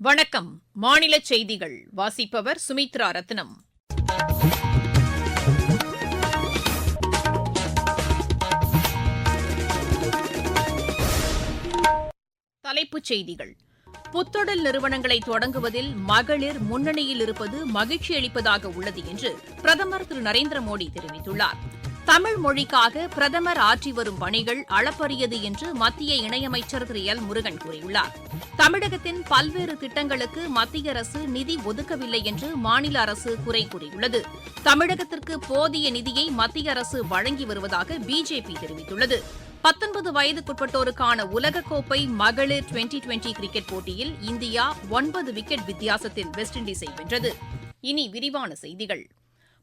வணக்கம். மாநில செய்திகள். வாசிப்பவர் சுமித்ரா ரத்னம். தலைப்புச் செய்திகள். புத்தொழில் நிறுவனங்களை தொடங்குவதில் மகளிர் முன்னணியில் இருப்பது மகிழ்ச்சி அளிப்பதாக உள்ளது என்று பிரதமர் திரு நரேந்திர மோடி தெரிவித்துள்ளார். தமிழ் மொழிக்காக பிரதமர் ஆற்றி வரும் பணிகள் அளப்பரியது என்று மத்திய இணையமைச்சர் திரு. எல். முருகன் கூறியுள்ளார். தமிழகத்தின் பல்வேறு திட்டங்களுக்கு மத்திய அரசு நிதி ஒதுக்கவில்லை என்று மாநில அரசு குறை கூறியுள்ளது. தமிழகத்திற்கு போதிய நிதியை மத்திய அரசு வழங்கி வருவதாக பிஜேபி தெரிவித்துள்ளது. பத்தொன்பது வயதுக்குட்பட்டோருக்கான உலகக்கோப்பை மகளிர் டுவெண்டி டுவெண்டி கிரிக்கெட் போட்டியில் இந்தியா ஒன்பது விக்கெட் வித்தியாசத்தில் வெஸ்ட் இண்டீஸை வென்றது. இனி விரிவான செய்திகள்.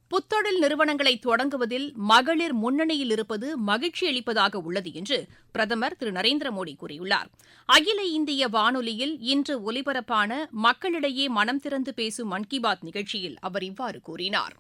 புத்தொழில் நிறுவனங்களை தொடங்குவதில் மகளிர் முன்னணியில் இருப்பது மகிழ்ச்சியளிப்பதாக உள்ளது என்று பிரதமர் திரு. நரேந்திர மோடி கூறியுள்ளார். அகில இந்திய வானொலியில் இன்று ஒலிபரப்பான மக்களிடையே மனம் திறந்து பேசும் மன் கி பாத் நிகழ்ச்சியில் அவர் இவ்வாறு கூறினார்.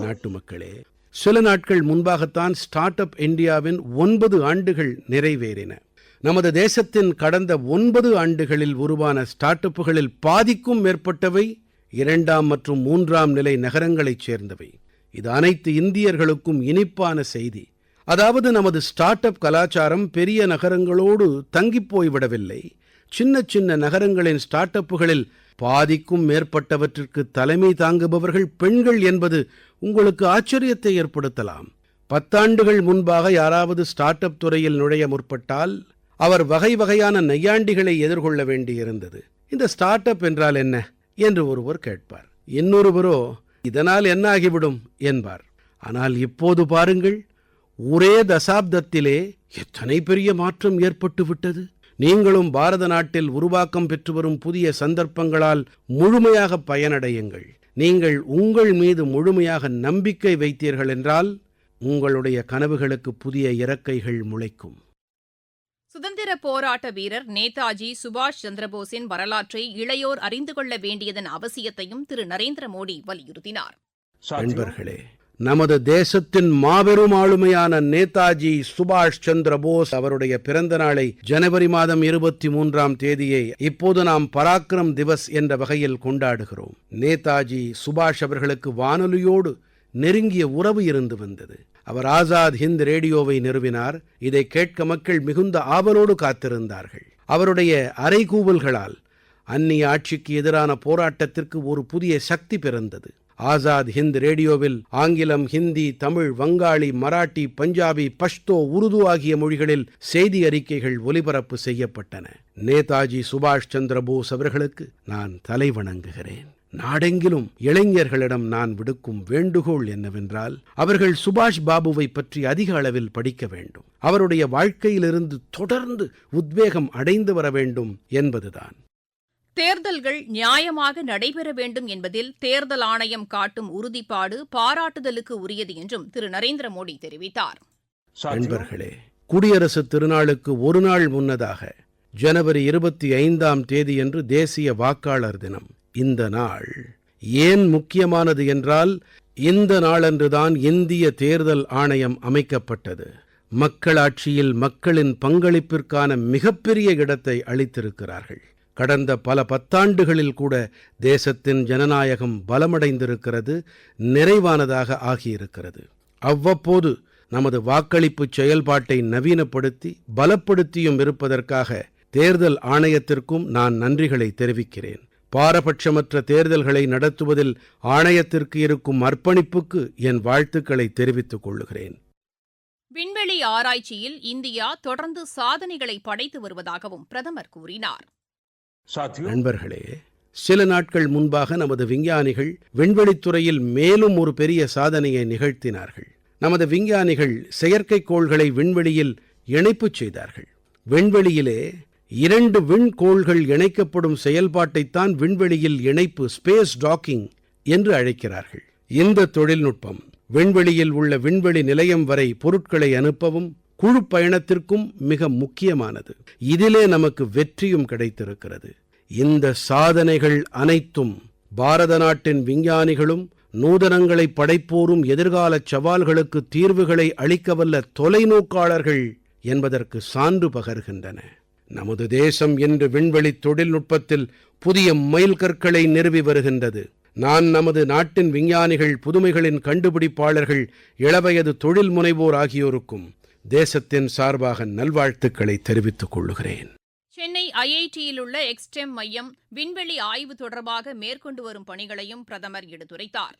நாட்டு மக்களே சில நாட்கள் முன்பாகத்தான் ஸ்டார்ட் அப் இந்தியாவின் ஒன்பது ஆண்டுகள் நிறைவேறின. நமது தேசத்தின் கடந்த ஒன்பது ஆண்டுகளில் உருவான ஸ்டார்ட் அப்புகளில் பாதிக்கும் மேற்பட்டவை இரண்டாம் மற்றும் மூன்றாம் நிலை நகரங்களைச் சேர்ந்தவை. இது அனைத்து இந்தியர்களுக்கும் இனிப்பான செய்தி. அதாவது நமது ஸ்டார்ட் அப் கலாச்சாரம் பெரிய நகரங்களோடு தங்கிப் போய்விடவில்லை. சின்ன சின்ன நகரங்களின் ஸ்டார்ட் அப்புகளில் பாதிக்கும் மேற்பட்டவற்றிற்கு தலைமை தாங்குபவர்கள் பெண்கள் என்பது உங்களுக்கு ஆச்சரியத்தை ஏற்படுத்தலாம். பத்தாண்டுகள் முன்பாக யாராவது ஸ்டார்ட் அப் துறையில் நுழைய முற்பட்டால் அவர் வகை வகையான நையாண்டிகளை எதிர்கொள்ள வேண்டியிருந்தது. இந்த ஸ்டார்ட் அப் என்றால் என்ன? என்று ஒருவர் கேட்பார். இன்னொருவரோ இதனால் என்ன ஆகிவிடும் என்பார். ஆனால் இப்போது பாருங்கள் ஒரே தசாப்தத்திலே எத்தனை பெரிய மாற்றம் ஏற்பட்டு விட்டது. நீங்களும் பாரத நாட்டில் உருவாக்கம் பெற்று வரும் புதிய சந்தர்ப்பங்களால் முழுமையாக பயனடையுங்கள். நீங்கள் உங்கள் மீது முழுமையாக நம்பிக்கை வைத்தீர்கள் என்றால் உங்களுடைய கனவுகளுக்கு புதிய இறக்கைகள் முளைக்கும். சுதந்திர போராட்ட வீரர் நேதாஜி சுபாஷ் சந்திரபோஸின் வரலாற்றை இளையோர் அறிந்து கொள்ள வேண்டியதன் அவசியத்தையும் திரு நரேந்திர மோடி வலியுறுத்தினார். நண்பர்களே நமது தேசத்தின் மாபெரும் ஆளுமையான நேதாஜி சுபாஷ் சந்திர போஸ் அவருடைய பிறந்த நாளை ஜனவரி மாதம் இருபத்தி மூன்றாம் தேதியை இப்போது நாம் பராக்கிரம் திவஸ் என்ற வகையில் கொண்டாடுகிறோம். நேதாஜி சுபாஷ் அவர்களுக்கு வானொலியோடு நெருங்கிய உறவு இருந்து வந்தது. அவர் ஆசாத் ஹிந்த் ரேடியோவை நிறுவினார். இதை கேட்க மக்கள் மிகுந்த ஆவலோடு காத்திருந்தார்கள். அவருடைய அறைகூவல்களால் அந்நிய ஆட்சிக்கு எதிரான போராட்டத்திற்கு ஒரு புதிய சக்தி பிறந்தது. ஆசாத் ஹிந்த் ரேடியோவில் ஆங்கிலம் ஹிந்தி தமிழ் வங்காளி மராட்டி பஞ்சாபி பஷ்தோ உருது ஆகிய மொழிகளில் செய்தி அறிக்கைகள் ஒலிபரப்பு செய்யப்பட்டன. நேதாஜி சுபாஷ் சந்திர போஸ் அவர்களுக்கு நான் தலை வணங்குகிறேன் நாடெங்கிலும் இளைஞர்களிடம் நான் விடுக்கும் வேண்டுகோள் என்னவென்றால் அவர்கள் சுபாஷ் பாபுவை பற்றி அதிக அளவில் படிக்க வேண்டும். அவருடைய வாழ்க்கையிலிருந்து தொடர்ந்து உத்வேகம் அடைந்து வர வேண்டும் என்பதுதான். தேர்தல்கள் நியாயமாக நடைபெற வேண்டும் என்பதில் தேர்தல் ஆணையம் காட்டும் உறுதிப்பாடு பாராட்டுதலுக்கு உரியது என்றும் திரு. நரேந்திர மோடி தெரிவித்தார். நண்பர்களே குடியரசு திருநாளுக்கு ஒரு நாள் முன்னதாக ஜனவரி இருபத்தி ஐந்தாம் தேதியன்று தேசிய வாக்காளர் தினம். இந்த நாள். ஏன் முக்கியமானது என்றால் இந்த நாளன்றுதான் இந்திய தேர்தல் ஆணையம் அமைக்கப்பட்டது. மக்களாட்சியில் மக்களின் பங்களிப்பிற்கான மிகப்பெரிய இடத்தை அளித்திருக்கிறார்கள். கடந்த பல பத்தாண்டுகளில் கூட தேசத்தின் ஜனநாயகம் பலமடைந்திருக்கிறது நிறைவானதாக ஆகியிருக்கிறது. அவ்வப்போது நமது வாக்களிப்பு செயல்பாட்டை நவீனப்படுத்தி பலப்படுத்தியும் இருப்பதற்காக தேர்தல் ஆணையத்திற்கும் நான் நன்றிகளை தெரிவிக்கிறேன். பாரபட்சமற்ற தேர்தல்களை நடத்துவதில் ஆணையத்திற்கு இருக்கும் அர்ப்பணிப்புக்கு என் வாழ்த்துக்களை தெரிவித்துக் கொள்ளுகிறேன். விண்வெளி ஆராய்ச்சியில் இந்தியா தொடர்ந்து சாதனைகளை படைத்து வருவதாகவும் பிரதமர் கூறினார். நண்பர்களே சில நாட்கள் முன்பாக நமது விஞ்ஞானிகள் விண்வெளித்துறையில் மேலும் ஒரு பெரிய சாதனையை நிகழ்த்தினார்கள். நமது விஞ்ஞானிகள் செயற்கைக்கோள்களை விண்வெளியில் இணைப்பு செய்தார்கள். விண்வெளியிலே இரண்டு விண்கோள்கள் இணைக்கப்படும் செயல்பாட்டைத்தான் விண்வெளியில் இணைப்பு ஸ்பேஸ் டாக்கிங் என்று அழைக்கிறார்கள். இந்த தொழில்நுட்பம் விண்வெளியில் உள்ள விண்வெளி நிலையம் வரை பொருட்களை அனுப்பவும் குழு பயணத்திற்கும் மிக முக்கியமானது. இதிலே நமக்கு வெற்றியும் கிடைத்திருக்கிறது. இந்த சாதனைகள் அனைத்தும் பாரத நாட்டின் விஞ்ஞானிகளும் நூதனங்களை படைப்போரும் எதிர்கால சவால்களுக்கு தீர்வுகளை அளிக்கவல்ல தொலைநோக்காளர்கள் என்பதற்கு சான்று பகர்கின்றன. நமது தேசம் இன்று விண்வெளி தொழில்நுட்பத்தில் புதிய மயில்கற்களை நிறுவி வருகின்றது. நான் நமது நாட்டின் விஞ்ஞானிகள் புதுமைகளின் கண்டுபிடிப்பாளர்கள் இளவயது தொழில் முனைவோர் ஆகியோருக்கும் தேசத்தின் சார்பாக நல்வாழ்த்துக்களை தெரிவித்துக் கொள்ளுகிறேன். சென்னை ஐஐடியில் உள்ள எக்ஸ்டெம் மையம் விண்வெளி ஆய்வு தொடர்பாக மேற்கொண்டு வரும் பணிகளையும் பிரதமர் எடுத்துரைத்தார்.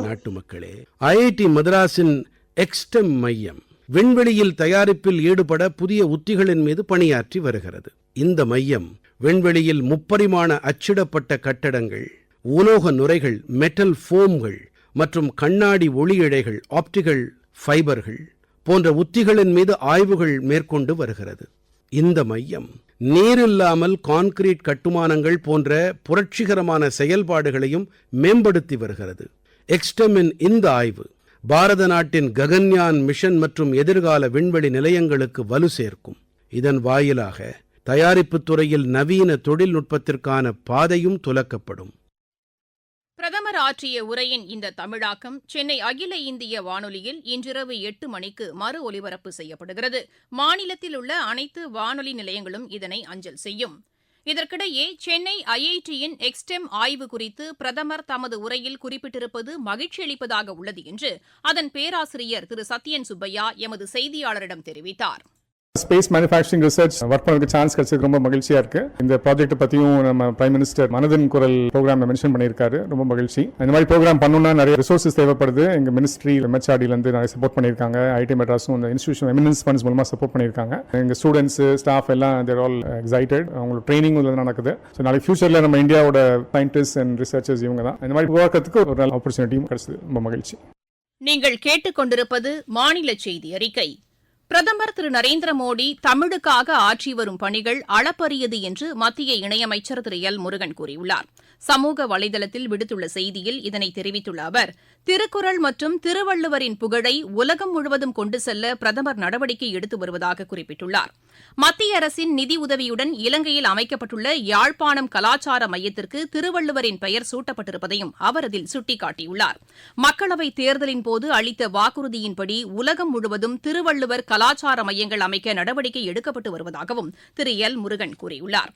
நாட்டு மக்களே ஐஐடி மதராஸின் எக்ஸ்டெம் மையம் விண்வெளியில் தயாரிப்பில் ஈடுபட புதிய உத்திகளின் மீது பணியாற்றி வருகிறது. இந்த மையம் விண்வெளியில் முப்பரிமாண அச்சிடப்பட்ட கட்டடங்கள் உலோக நுரைகள் மெட்டல் ஃபோம்கள் மற்றும் கண்ணாடி ஒளியிழைகள் ஆப்டிகல் ஃபைபர்கள் போன்ற உத்திகளின் மீது ஆய்வுகள் மேற்கொண்டு வருகிறது. இந்த மையம் நீரில்லாமல் கான்கிரீட் கட்டுமானங்கள் போன்ற புரட்சிகரமான செயல்பாடுகளையும் மேம்படுத்தி வருகிறது. எக்ஸ்டெமின் இந்த ஆய்வு பாரத நாட்டின் ககன்யான் மிஷன் மற்றும் எதிர்கால விண்வெளி நிலையங்களுக்கு வலு சேர்க்கும். இதன் வாயிலாக தயாரிப்புத் துறையில் நவீன தொழில்நுட்பத்திற்கான பாதையும் துலக்கப்படும். பிரதமர் ஆற்றிய உரையின் இந்த தமிழாக்கம் சென்னை அகில இந்திய வானொலியில் இன்றிரவு எட்டு மணிக்கு மறு ஒலிபரப்பு செய்யப்படுகிறது. மாநிலத்தில் உள்ள அனைத்து வானொலி நிலையங்களும் இதனை அஞ்சல் செய்யும். இதற்கிடையே சென்னை ஐஐடியின் எக்ஸ்டெம் ஆய்வு குறித்து பிரதமர் தமது உரையில் குறிப்பிட்டிருப்பது மகிழ்ச்சி அளிப்பதாக உள்ளது என்று அதன் பேராசிரியர் திரு சத்யன் சுப்பையா எமது செய்தியாளரிடம் தெரிவித்தார். ஸ்பேஸ் மேனுஃபேக்சரிங் ரிசர்ச் ஒர்க் பண்ணுறதுக்கு சான்ஸ் கிடைச்சது ரொம்ப மகிழ்ச்சியா இருக்கு. இந்த ப்ராஜெக்ட் பத்தியும் நம்ம பிரைம் மினிஸ்டர் மனதின் குரல் ப்ரோக்ராம் மென்ஷன் பண்ணியிருக்காரு. ரொம்ப மகிழ்ச்சி. இந்த மாதிரி ப்ரோக்ராம் பண்ணணும்னா நிறைய ரிசோர்ஸஸ் தேவைப்படுது. எங்க மினிஸ்ட்ரி எம்ஹெச்ஆர்டில இருந்து நிறைய சப்போர்ட் பண்ணியிருக்காங்க. ஐடி மெட்ராஸும் இந்த இன்ஸ்டியூஷன் எமினன்ஸ் ஃபண்ட்ஸ் மூலமா சப்போர்ட் பண்ணியிருக்காங்க. எங்க ஸ்டூடெண்ட்ஸ் ஸ்டாஃப் எல்லாம் தேர் ஆல் எக்ஸைட்டட் அவங்களுக்கு ட்ரைனிங் நடக்குது. ஸோ நாளைக்கு ஃபியூச்சர்ல நம்ம இந்தியாவோட சயின்டிஸ்ட் அண்ட் ரிசர்ச்சர்ஸ் இவங்க தான். இந்த மாதிரி உருவாக்கத்துக்கு ஒரு நல்ல ஆப்பர்ச்சுனிட்டியும் கிடைச்சது. ரொம்ப மகிழ்ச்சி. நீங்கள் கேட்டுக்கொண்டிருப்பது மாநில செய்தி அறிக்கை. பிரதமர் திரு நரேந்திர மோடி தமிழுக்காக ஆற்றி வரும் பணிகள் அளப்பரியது என்று மத்திய இணையமைச்சர் திரு எல் முருகன் கூறியுள்ளார். சமூக வலைதளத்தில் விடுத்துள்ள செய்தியில் இதனை தெரிவித்துள்ள அவர் திருக்குறள் மற்றும் திருவள்ளுவரின் புகழை உலகம் முழுவதும் கொண்டு செல்ல பிரதமர் நடவடிக்கை எடுத்து வருவதாக குறிப்பிட்டுள்ளார். மத்திய அரசின் நிதி உதவியுடன் இலங்கையில் அமைக்கப்பட்டுள்ள யாழ்ப்பாணம் கலாச்சார மையத்திற்கு திருவள்ளுவரின் பெயர் சூட்டப்பட்டிருப்பதையும் அவர் அதில் சுட்டிக்காட்டியுள்ளார். மக்களவைத் தேர்தலின் போது அளித்த வாக்குறுதியின்படி உலகம் முழுவதும் திருவள்ளுவர் கலாச்சார மையங்கள் அமைக்க நடவடிக்கை எடுக்கப்பட்டு வருவதாகவும் திரு எல் முருகன் கூறியுள்ளார்.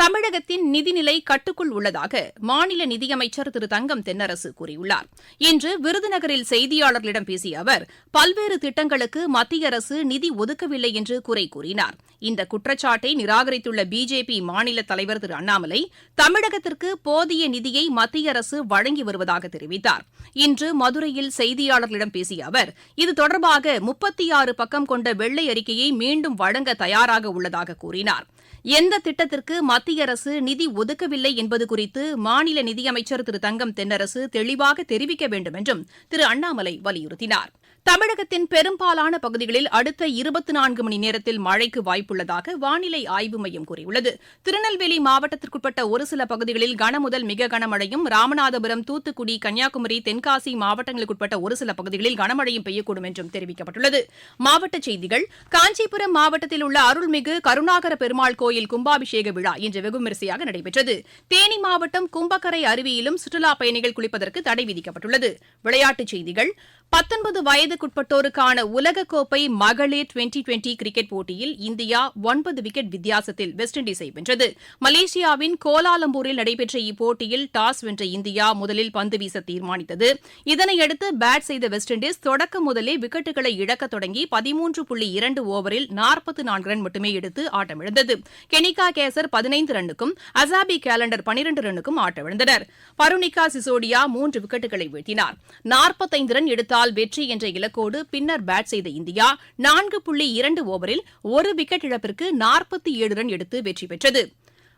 தமிழகத்தின் நிதிநிலை கட்டுக்குள் உள்ளதாக மாநில நிதியமைச்சர் திரு தங்கம் தென்னரசு கூறியுள்ளார். இன்று விருதுநகரில் செய்தியாளர்களிடம் பேசிய அவர் பல்வேறு திட்டங்களுக்கு மத்திய அரசு நிதி ஒதுக்கவில்லை என்று குறை கூறினார். இந்த குற்றச்சாட்டை நிராகரித்துள்ள பிஜேபி மாநில தலைவர் திரு அண்ணாமலை தமிழகத்திற்கு போதிய நிதியை மத்திய அரசு வழங்கி வருவதாக தெரிவித்தார். இன்று மதுரையில் செய்தியாளர்களிடம் பேசிய அவர் இது தொடர்பாக முப்பத்தி ஆறு பக்கம் கொண்ட வெள்ளை அறிக்கையை மீண்டும் வழங்க தயாராக உள்ளதாக கூறினார். எந்த திட்டத்திற்கு மத்திய அரசு நிதி ஒதுக்கவில்லை என்பது குறித்து மாநில நிதியமைச்சர் திரு தங்கம் தென்னரசு தெளிவாக தெரிவிக்க வேண்டும் என்றும் திரு அண்ணாமலை வலியுறுத்தினார். தமிழகத்தின் பெரும்பாலான பகுதிகளில் அடுத்த இருபத்தி நான்கு மணி நேரத்தில் மழைக்கு வாய்ப்புள்ளதாக வானிலை ஆய்வு மையம் கூறியுள்ளது. திருநெல்வேலி மாவட்டத்திற்குட்பட்ட ஒரு சில பகுதிகளில் கனமுதல் மிக கனமழையும் ராமநாதபுரம் தூத்துக்குடி கன்னியாகுமரி தென்காசி மாவட்டங்களுக்குட்பட்ட ஒரு சில பகுதிகளில் கனமழையும் பெய்யக்கூடும் என்றும் தெரிவிக்கப்பட்டுள்ளது. மாவட்ட செய்திகள் காஞ்சிபுரம் மாவட்டத்தில் உள்ள அருள்மிகு கருணாகர பெருமாள் கோயில் கும்பாபிஷேக விழா இன்று வெகுமரிசையாக நடைபெற்றது. தேனி மாவட்டம் கும்பக்கரை அருவியிலும் சுற்றுலாப் பயணிகள் குளிப்பதற்கு தடை விதிக்கப்பட்டுள்ளது. விளையாட்டுச் செய்திகள் பத்தொன்பது வயது வயதுக்குட்பட்டோருக்கான உலகக்கோப்பை மகளிர் டுவெண்டி டுவெண்டி கிரிக்கெட் போட்டியில் இந்தியா ஒன்பது விக்கெட் வித்தியாசத்தில் வெஸ்ட் இண்டீஸை வென்றது. மலேசியாவின் கோலாலம்பூரில் நடைபெற்ற இப்போட்டியில் டாஸ் வென்ற இந்தியா முதலில் பந்து வீச தீர்மானித்தது. இதனையடுத்து பேட் செய்த வெஸ்ட் இண்டீஸ் தொடக்க முதலே விக்கெட்டுகளை இழக்க தொடங்கி பதிமூன்று புள்ளி இரண்டு ஓவரில் நாற்பத்து நான்கு ரன் மட்டுமே எடுத்து ஆட்டமிழந்தது. கெனிகா கேசர் பதினைந்து ரன்னுக்கும் அசாபி கேலண்டர் பனிரண்டு ரன்னுக்கும் ஆட்டமிழந்தனர். பருணிகா சிசோடியா மூன்று விக்கெட்டுகளை வீழ்த்தினார். நாற்பத்தைந்து ரன் எடுத்தால் வெற்றி என்ற இலக்கோடு பின்னர் பேட் செய்த இந்தியா நான்கு புள்ளி இரண்டு ஓவரில் ஒரு விக்கெட் இழப்பிற்கு நாற்பத்தி ஏழு ரன் எடுத்து வெற்றி பெற்றது.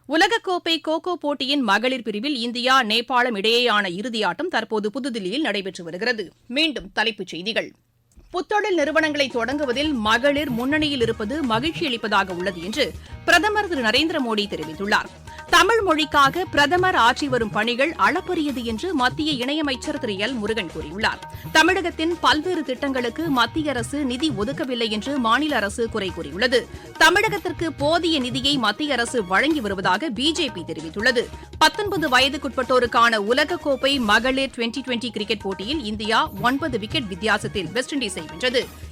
உலகக்கோப்பை கோகோ போட்டியின் மகளிர் பிரிவில் இந்தியா நேபாளம் இடையேயான இறுதியாட்டம் தற்போது புதுதில்லியில் நடைபெற்று வருகிறது. மீண்டும் தலைப்புச் செய்திகள். புத்தொழில் நிறுவனங்களை தொடங்குவதில் மகளிர் முன்னணியில் இருப்பது மகிழ்ச்சி அளிப்பதாக உள்ளது என்று பிரதமர் திரு நரேந்திர மோடி தெரிவித்துள்ளாா் தமிழ் மொழிக்காக பிரதமர் ஆற்றி வரும் பணிகள் அளப்பரியது என்று மத்திய இணையமைச்சர் திரு எல் முருகன் கூறியுள்ளார். தமிழகத்தின் பல்வேறு திட்டங்களுக்கு மத்திய அரசு நிதி ஒதுக்கவில்லை என்று மாநில அரசு குறை கூறியுள்ளது. தமிழகத்திற்கு போதிய நிதியை மத்திய அரசு வழங்கி வருவதாக பிஜேபி தெரிவித்துள்ளது. பத்தொன்பது வயதுக்குட்பட்டோருக்கான உலகக்கோப்பை மகளிர் டுவெண்டி டுவெண்டி கிரிக்கெட் போட்டியில் இந்தியா ஒன்பது விக்கெட் வித்தியாசத்தில் வெஸ்ட் இண்டீஸை வென்றது.